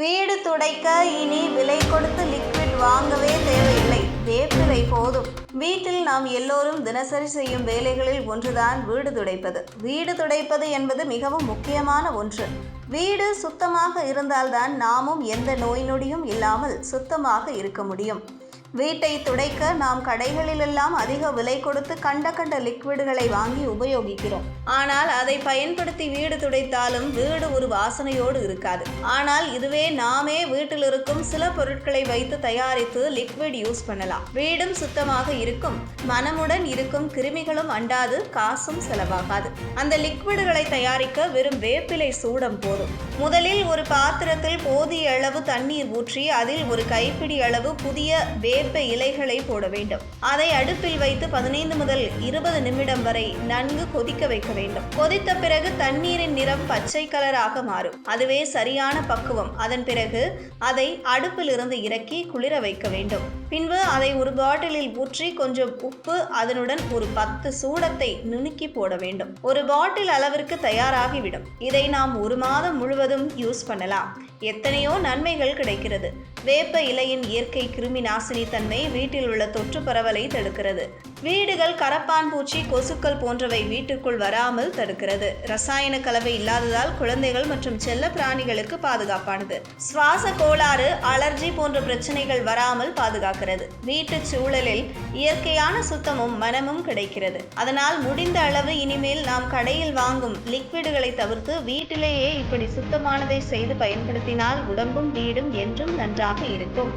வீடு துடைக்க இனி விலை கொடுத்து லிக்விட் வாங்கவே தேவையில்லை. வேப்பிலை போதும். வீட்டில் நாம் எல்லோரும் தினசரி செய்யும் வேலைகளில் ஒன்றுதான் வீடு துடைப்பது. வீடு துடைப்பது என்பது மிகவும் முக்கியமான ஒன்று. வீடு சுத்தமாக இருந்தால்தான் நாமும் எந்த நோய் நொடியும் இல்லாமல் சுத்தமாக இருக்க முடியும். வீட்டை துடைக்க நாம் கடைகளிலெல்லாம் அதிக விலை கொடுத்து கண்ட கண்ட லிக்விடுகளை வாங்கி உபயோகிக்கிறோம். ஆனால் அதை பயன்படுத்தி வீடு துடைத்தாலும் வீடு ஒரு வாசனையோடு இருக்காது. ஆனால் இதுவே நாமே வீட்டில் இருக்கும் சில பொருட்களை வைத்து தயாரித்து லிக்விட் யூஸ் பண்ணலாம். வீடும் சுத்தமாக இருக்கும். மனமுடன் இருக்கும் கிருமிகளும் அண்டாது காசும் செலவாகாது. அந்த லிக்விடுகளை தயாரிக்க வெறும் வேப்பிலை சூடம் போதும். முதலில் ஒரு பாத்திரத்தில் போதிய அளவு தண்ணீர் ஊற்றி அதில் ஒரு கைப்பிடி அளவு புதிய வே வேப்ப இலைகளை போட வேண்டும். அதை அடுப்பில் வைத்து பதினைந்து முதல் இருபது நிமிடம் வரை நன்கு கொதிக்க வைக்க வேண்டும். கொதித்த பிறகு தண்ணீரின் நிறம் பச்சை கலராக மாறும். அதுவே சரியான பக்குவம். அதன் பிறகு அதை அடுப்பில் இருந்து இறக்கி குளிர வைக்க வேண்டும். பின்பு அதை ஒரு பாட்டிலில் ஊற்றி கொஞ்சம் உப்பு அதனுடன் ஒரு பத்து சூடத்தை நுணுக்கி போட வேண்டும். ஒரு பாட்டில் அளவிற்கு தயாராகிவிடும். இதை நாம் ஒரு மாதம் முழுவதும் யூஸ் பண்ணலாம். எத்தனையோ நன்மைகள் கிடைக்கிறது. வேப்ப இலையின் இயற்கை கிருமி நாசினி தன்மை வீட்டில் உள்ள தொற்று பரவலை தடுக்கிறது. வீடுகள் கரப்பான் பூச்சி கொசுக்கள் போன்றவை வீட்டுக்குள் வராமல் தடுக்கிறது. ரசாயன கலவை இல்லாததால் குழந்தைகள் மற்றும் செல்ல பிராணிகளுக்கு பாதுகாப்பானது. சுவாச கோளாறு அலர்ஜி போன்ற பிரச்சனைகள் வராமல் பாதுகாக்கிறது. வீட்டு சூழலில் இயற்கையான சுத்தமும் மனமும் கிடைக்கிறது. அதனால் முடிந்த அளவு இனிமேல் நாம் கடையில் வாங்கும் லிக்விடுகளை தவிர்த்து வீட்டிலேயே இப்படி சுத்தமானதை செய்து பயன்படுத்தினால் உடம்பும் வீடும் என்றும் நன்றாக இருக்கும்.